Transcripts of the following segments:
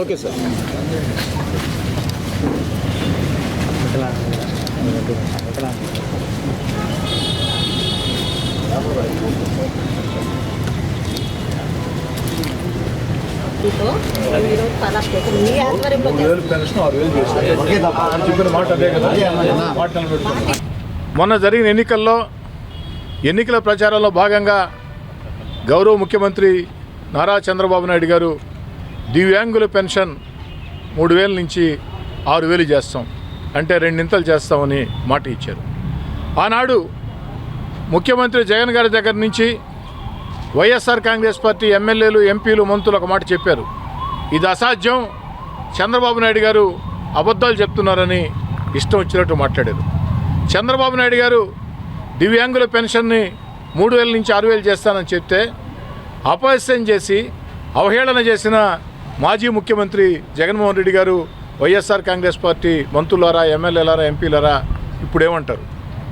Okay sir. అదే కదా? మాట నిలబెట్టుకోండి. మొన్న జరిగిన ఎన్నికల్లో ఎన్నికల ప్రచారంలో భాగంగా గౌరవ ముఖ్యమంత్రి నారా చంద్రబాబు నాయుడు గారు దివ్యాంగుల పెన్షన్ మూడు వేల నుంచి ఆరు వేలు చేస్తాం. అంటే రెండింతలు చేస్తామని మాట ఇచ్చారు. ఆనాడు ముఖ్యమంత్రి జగన్ గారి దగ్గర నుంచి వైఎస్ఆర్ కాంగ్రెస్ పార్టీ ఎమ్మెల్యేలు ఎంపీలు మంత్రులు ఒక మాట చెప్పారు. ఇది అసాధ్యం. చంద్రబాబు నాయుడు గారు అబద్ధాలు చెప్తున్నారని ఇష్టం వచ్చినట్టు మాట్లాడారు. చంద్రబాబు నాయుడు గారు దివ్యాంగుల పెన్షన్ని మూడు వేల నుంచి ఆరు వేలు చేస్తానని చెప్తే అపహాస్యం చేసి అవహేళన చేసిన మాజీ ముఖ్యమంత్రి జగన్మోహన్ రెడ్డి గారు వైఎస్ఆర్ కాంగ్రెస్ పార్టీ మంత్రులారా ఎమ్మెల్యేలారా ఎంపీలారా ఇప్పుడేమంటారు?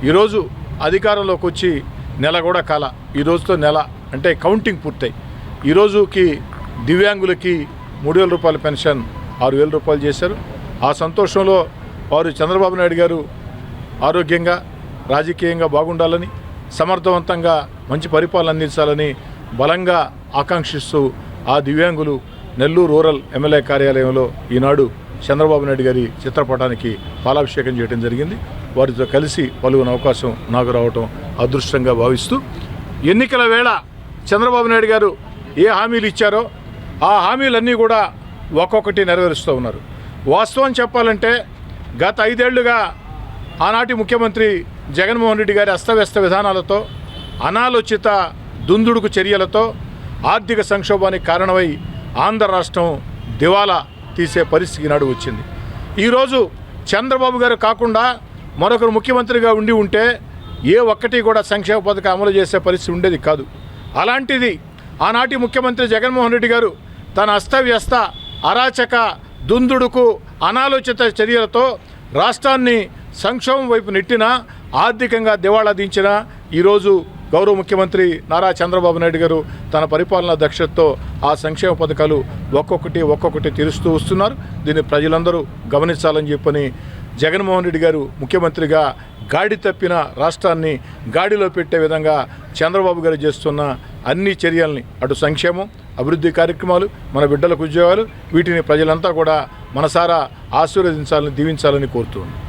ఈరోజు అధికారంలోకి వచ్చి నెల కూడా కాల ఈ రోజుతో నెల అంటే కౌంటింగ్ పూర్తయి. ఈ రోజుకి దివ్యాంగులకి మూడు వేల రూపాయల పెన్షన్ ఆరు వేల రూపాయలు చేశారు. ఆ సంతోషంలో వారు చంద్రబాబు నాయుడు గారు ఆరోగ్యంగా రాజకీయంగా బాగుండాలని సమర్థవంతంగా మంచి పరిపాలన అందించాలని బలంగా ఆకాంక్షిస్తూ ఆ దివ్యాంగులు నెల్లూరు రూరల్ ఎమ్మెల్యే కార్యాలయంలో ఈనాడు చంద్రబాబు నాయుడు గారి చిత్రపటానికి పాలాభిషేకం చేయడం జరిగింది. వారితో కలిసి పలువున అవకాశం నాకు రావటం అదృష్టంగా భావిస్తూ ఎన్నికల వేళ చంద్రబాబు నాయుడు గారు ఏ హామీలు ఇచ్చారో ఆ హామీలన్నీ కూడా ఒక్కొక్కటి నెరవేరుస్తూ ఉన్నారు. వాస్తవం చెప్పాలంటే గత ఐదేళ్ళుగా ఆనాటి ముఖ్యమంత్రి జగన్మోహన్ రెడ్డి గారి అస్తవ్యస్త విధానాలతో అనాలోచిత దుందుడుకు చర్యలతో ఆర్థిక సంక్షోభానికి కారణమై ఆంధ్ర రాష్ట్రం దివాలా తీసే పరిస్థితి నాడు వచ్చింది. ఈరోజు చంద్రబాబు గారు కాకుండా మరొకరు ముఖ్యమంత్రిగా ఉండి ఉంటే ఏ ఒక్కటి కూడా సంక్షేమ పథకం అమలు చేసే పరిస్థితి ఉండేది కాదు. అలాంటిది ఆనాటి ముఖ్యమంత్రి జగన్మోహన్ రెడ్డి గారు తన అస్తవ్యస్త అరాచక దుందుడుకు అనాలోచిత చర్యలతో రాష్ట్రాన్ని సంక్షోభం వైపు నెట్టిన ఆర్థికంగా దివాళా దించిన ఈరోజు గౌరవ ముఖ్యమంత్రి నారా చంద్రబాబు నాయుడు గారు తన పరిపాలనా దక్షతతో ఆ సంక్షేమ పథకాలు ఒక్కొక్కటి ఒక్కొక్కటి తీరుస్తూ వస్తున్నారు. దీన్ని ప్రజలందరూ గమనించాలని చెప్పని జగన్మోహన్ రెడ్డి గారు ముఖ్యమంత్రిగా గాడి తప్పిన రాష్ట్రాన్ని గాడిలో పెట్టే విధంగా చంద్రబాబు గారు చేస్తున్న అన్ని చర్యల్ని అటు సంక్షేమం అభివృద్ధి కార్యక్రమాలు మన బిడ్డలకు ఉద్యోగాలు వీటిని ప్రజలంతా కూడా మనసారా ఆశీర్వదించాలని దీవించాలని కోరుతున్నాను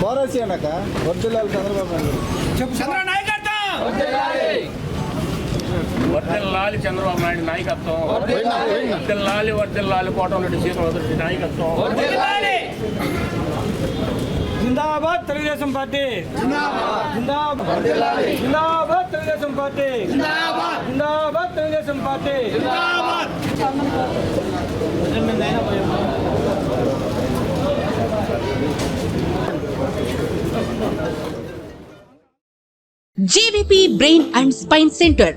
కోరసీనక వర్దిల్లాలి చంద్రబాబు నాయుడు. వర్దిల్లాలి చంద్రబాబు నాయుడు నాయకత్వం. వర్దిల్లాలి వర్దిల్లాలి కోటమిరెడ్డి శ్రీనివాసరెడ్డి నాయకత్వం. జిందాబాద్ తెలుగుదేశం పార్టీ జిందాబాద్ జిందాబాద్ Telugu Desam Party Zindabad Telugu Desam Party JVP brain and spine centre